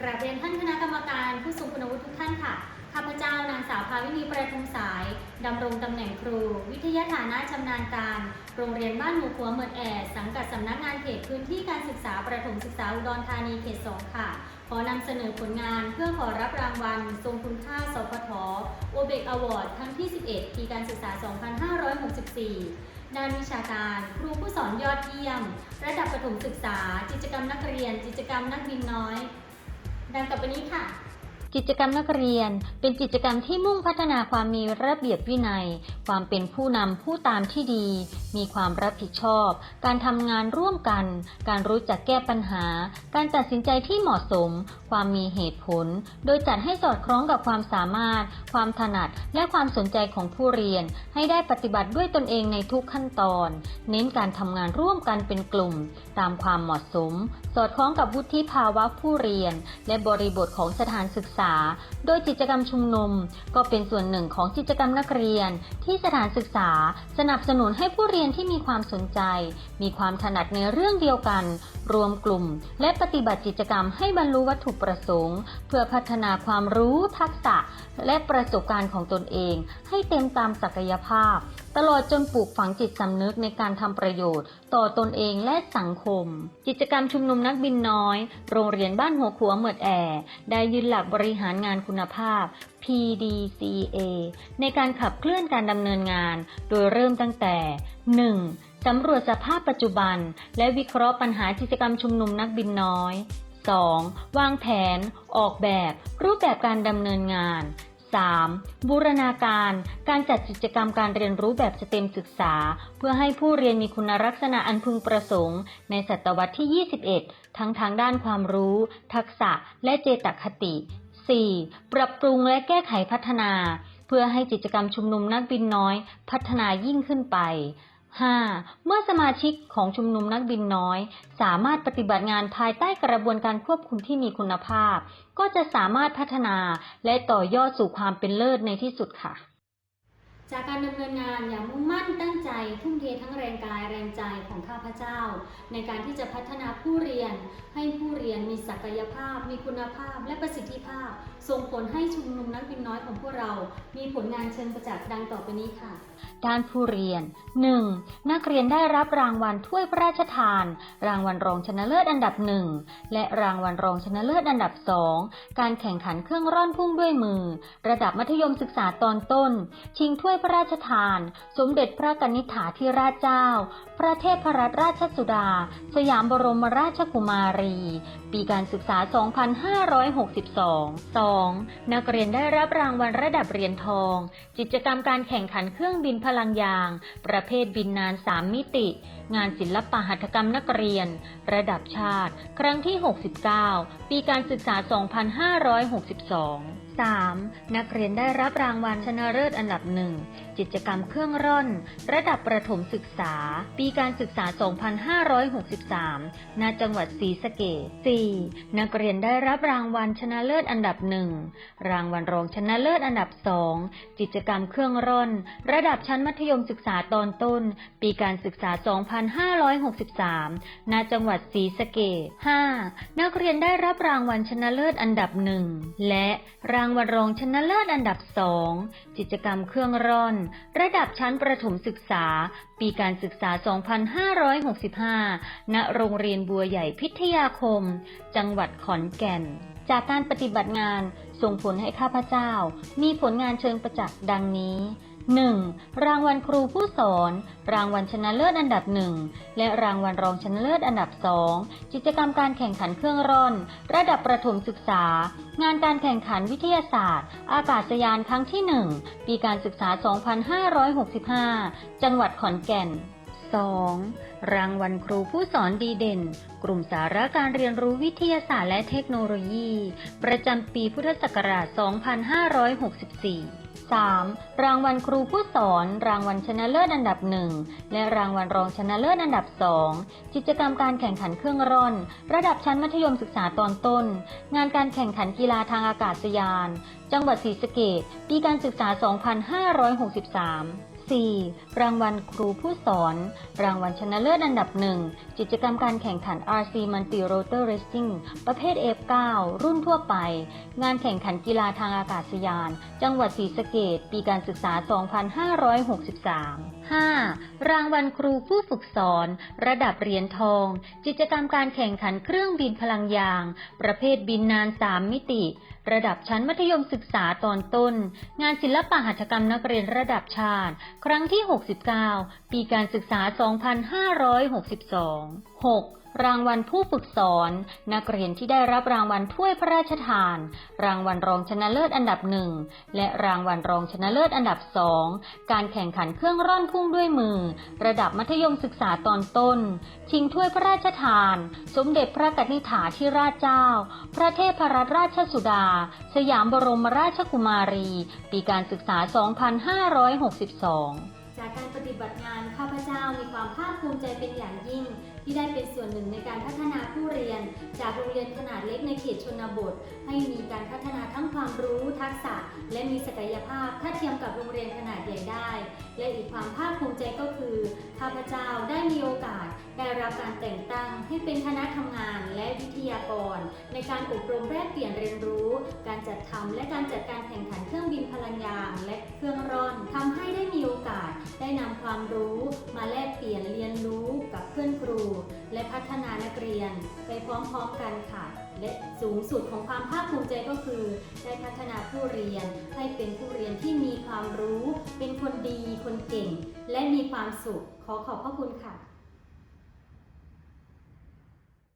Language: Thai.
กราบเรียนท่านคณะกรรมการผู้ทรงคุณวุฒิทุกท่านค่ะ ข้าพเจ้านางสาวภาวินีประทุมสาย ดำรงตำแหน่งครู วิทยาฐานะชำนาญการ โรงเรียนบ้านหมู่ขัวเมืองแอดสังกัดสำนักงานเขตพื้นที่การศึกษาประถมศึกษาอุดรธานีเขต2ค่ะ ขอนำเสนอผลงานเพื่อขอรับรางวัล ทรงคุณค่าสพทโอเบกอวอร์ดครั้งที่ 11 ปีการศึกษา 2564ด้านวิชาการ ครูผู้สอนยอดเยี่ยม ระดับประถมศึกษา กิจกรรมนักเรียน กิจกรรมนักบินน้อย ดังต่อไปนี้ค่ะ กิจกรรมนักเรียน เป็นกิจกรรมที่มุ่งพัฒนาความมีระเบียบวินัย ความเป็นผู้นำผู้ตามที่ดี มีความรับผิดชอบ การทำงานร่วมกัน การรู้จักแก้ปัญหา การตัดสินใจที่เหมาะสม ความมีเหตุผล โดยจัดให้สอดคล้องกับความสามารถ ความถนัด และความสนใจของผู้เรียน ให้ได้ปฏิบัติด้วยตนเองในทุกขั้นตอน เน้นการทำงานร่วมกันเป็นกลุ่ม ตามความเหมาะสม อดคล้องกับวุฒิภาวะผู้เรียน และบริบทของสถานศึกษา โดยกิจกรรมชุมนุม ก็เป็นส่วนหนึ่งของกิจกรรมนักเรียน ที่สถานศึกษา สนับสนุนให้ผู้เรียนที่มีความสนใจ มีความถนัดในเรื่องเดียวกัน รวมกลุ่ม และปฏิบัติกิจกรรมให้บรรลุวัตถุประสงค์ เพื่อพัฒนาความรู้ทักษะ และประสบการณ์ของตนเอง ให้เต็มตามศักยภาพ ตลอดจนปลูกฝังจิตสำนึกในการทำประโยชน์ ต่อตนเองและสังคม กิจกรรมชุมนุมนักบินน้อย โรงเรียนบ้านหัวขัวเหมือดแอร์ได้ยึดหลักบริหารงานคุณภาพ PDCA ในการขับเคลื่อนการดำเนินงาน โดยเริ่มตั้งแต่ 1. สำรวจสภาพปัจจุบัน และวิเคราะห์ปัญหากิจกรรมชุมนุมนักบินน้อย 2. วางแผน ออกแบบ รูปแบบการดำเนินงาน 3. บูรณาการ การจัดกิจกรรมการเรียนรู้แบบสเต็มศึกษา เพื่อให้ผู้เรียนมีคุณลักษณะอันพึงประสงค์ ในศตวรรษที่ 21 ทั้งทางด้านความรู้ ทักษะ และเจตคติ 4. ปรับปรุงและแก้ไขพัฒนา เพื่อให้กิจกรรมชุมนุมนักบินน้อย พัฒนายิ่งขึ้นไป 5. เมื่อสมาชิกของชุมนุมนักบินน้อย สามารถปฏิบัติงานภายใต้กระบวนการควบคุมที่มีคุณภาพ ก็จะสามารถพัฒนาและต่อยอดสู่ความเป็นเลิศในที่สุดค่ะ จากการดำเนินงานอย่างมุ่งมั่นตั้งใจ ทุ่มเททั้งแรงกายแรงใจของข้าพเจ้า ในการที่จะพัฒนาผู้เรียน ให้ผู้เรียนมีศักยภาพ มีคุณภาพ และประสิทธิภาพ ส่งผลให้ชุมนุมนักบินน้อยของพวกเรา มีผลงานเชิงประจักษ์ดังต่อไปนี้ค่ะ ด้านผู้เรียน 1. นักเรียนได้รับรางวัลถ้วยพระราชทาน รางวัลรองชนะเลิศอันดับหนึ่งและรางวัลรองชนะเลิศอันดับสองการแข่งขันเครื่องร่อนพุ่งด้วยมือ ระดับมัธยมศึกษาตอนต้น ชิงถ้วยพระราชทาน สมเด็จพระกนิษฐาธิราชเจ้า พระเทพรัตนราชสุดา สยามบรมราชกุมารี ปีการศึกษา 2562 2. นักเรียนได้รับรางวัลระดับเหรียญทอง กิจกรรมการแข่งขันเครื่องบินพลังยาง ประเภทบินนาน 3 มิติ งานศิลปหัตถกรรมนักเรียน ระดับชาติ ครั้งที่ 69 ปีการศึกษา 2562 3. นักเรียนได้รับรางวัลชนะเลิศอันดับหนึ่งกิจกรรมเครื่องร่อน ระดับประถมศึกษา ปีการศึกษา 2563 ณ จังหวัดศรีสะเกษ 4. นักเรียนได้รับรางวัลชนะเลิศอันดับหนึ่งรางวัลรองชนะเลิศอันดับสองกิจกรรมเครื่องร่อน ระดับชั้นมัธยมศึกษาตอนต้น ปีการศึกษา 2563 ณ จังหวัดศรีสะเกษ 5. นักเรียนได้รับรางวัลชนะเลิศอันดับหนึ่งและรางวัลรองชนะเลิศอันดับสองกิจกรรมเครื่องร่อน ระดับชั้นประถมศึกษา ปีการศึกษา 2565 ณ โรงเรียนบัวใหญ่พิทยาคม จังหวัดขอนแก่น จากการปฏิบัติงานส่งผลให้ข้าพเจ้า มีผลงานเชิงประจักษ์ดังนี้ 1. รางวัลครูผู้สอน รางวัลชนะเลิศอันดับหนึ่งและรางวัลรองชนะเลิศอันดับสองกิจกรรมการแข่งขันเครื่องร่อน ระดับประถมศึกษา งานการแข่งขันวิทยาศาสตร์ อากาศยานครั้งที่1ปีการศึกษา 2565 จังหวัดขอนแก่น 2. รางวัลครูผู้สอนดีเด่น กลุ่มสาระการเรียนรู้วิทยาศาสตร์และเทคโนโลยี ประจำปีพุทธศักราช 2564 3. รางวัลครูผู้สอน รางวัลชนะเลิศอันดับหนึ่งและรางวัลรองชนะเลิศอันดับสองกิจกรรมการแข่งขันเครื่องร่อน ระดับชั้นมัธยมศึกษาตอนต้น งานการแข่งขันกีฬาทางอากาศยาน จังหวัดศรีสะเกษปีการศึกษา 2563 4. รางวัลครูผู้สอน รางวัลชนะเลิศอันดับหนึ่งกิจกรรมการแข่งขัน RC Multi Rotor Racing ประเภท F9 รุ่นทั่วไป งานแข่งขันกีฬาทางอากาศยาน จังหวัดศรีสะเกษปีการศึกษา 2563 5. รางวัลครูผู้ฝึกสอน ระดับเหรียญทอง กิจกรรมการแข่งขันเครื่องบินพลังยาง ประเภทบินนาน 3 มิติ ระดับชั้นมัธยมศึกษาตอนต้น งานศิลปะหัตถกรรมนักเรียนระดับชาติ ครั้งที่ 69 ปีการศึกษา 2562 6. รางวัลผู้ฝึกสอน นักเรียนที่ได้รับรางวัลถ้วยพระราชทาน รางวัลรองชนะเลิศอันดับหนึ่งและรางวัลรองชนะเลิศอันดับสองการแข่งขันเครื่องร่อนพุ่งด้วยมือ ระดับมัธยมศึกษาตอนต้น ชิงถ้วยพระราชทาน สมเด็จพระกนิษฐาธิราชเจ้า พระเทพรัตนราชสุดา สยามบรมราชกุมารี ปีการศึกษา 2562 จากการปฏิบัติงานข้าพเจ้ามีความภาคภูมิใจเป็นอย่างยิ่ง ที่ได้เป็นส่วนหนึ่งในการพัฒนาผู้เรียน จากโรงเรียนขนาดเล็กในเขตชนบท ให้มีการพัฒนาทั้งความรู้ทักษะ และมีศักยภาพถ้าเทียมกับโรงเรียนขนาดใหญ่ได้ และอีกความภาคภูมิใจก็คือข้าพเจ้าได้มีโอกาสได้รับการแต่งตั้งให้เป็นคณะทำงานและวิทยากร ในการอบรมแลกเปลี่ยนเรียนรู้ การจัดทำและการจัดการแข่งขันเครื่องบินพลังยางและเครื่องร่อนทำให้ได้มีโอกาสได้นำความรู้ มาแลกเปลี่ยนเรียนรู้กับเพื่อนครูและพัฒนานักเรียนไปพร้อมๆกันค่ะ และสูงสุดของความภาคภูมิใจก็คือ ได้พัฒนาผู้เรียนให้เป็นผู้เรียนที่มีความรู้ เป็นคนดีคนเก่ง และมีความสุข ขอขอบพระคุณค่ะ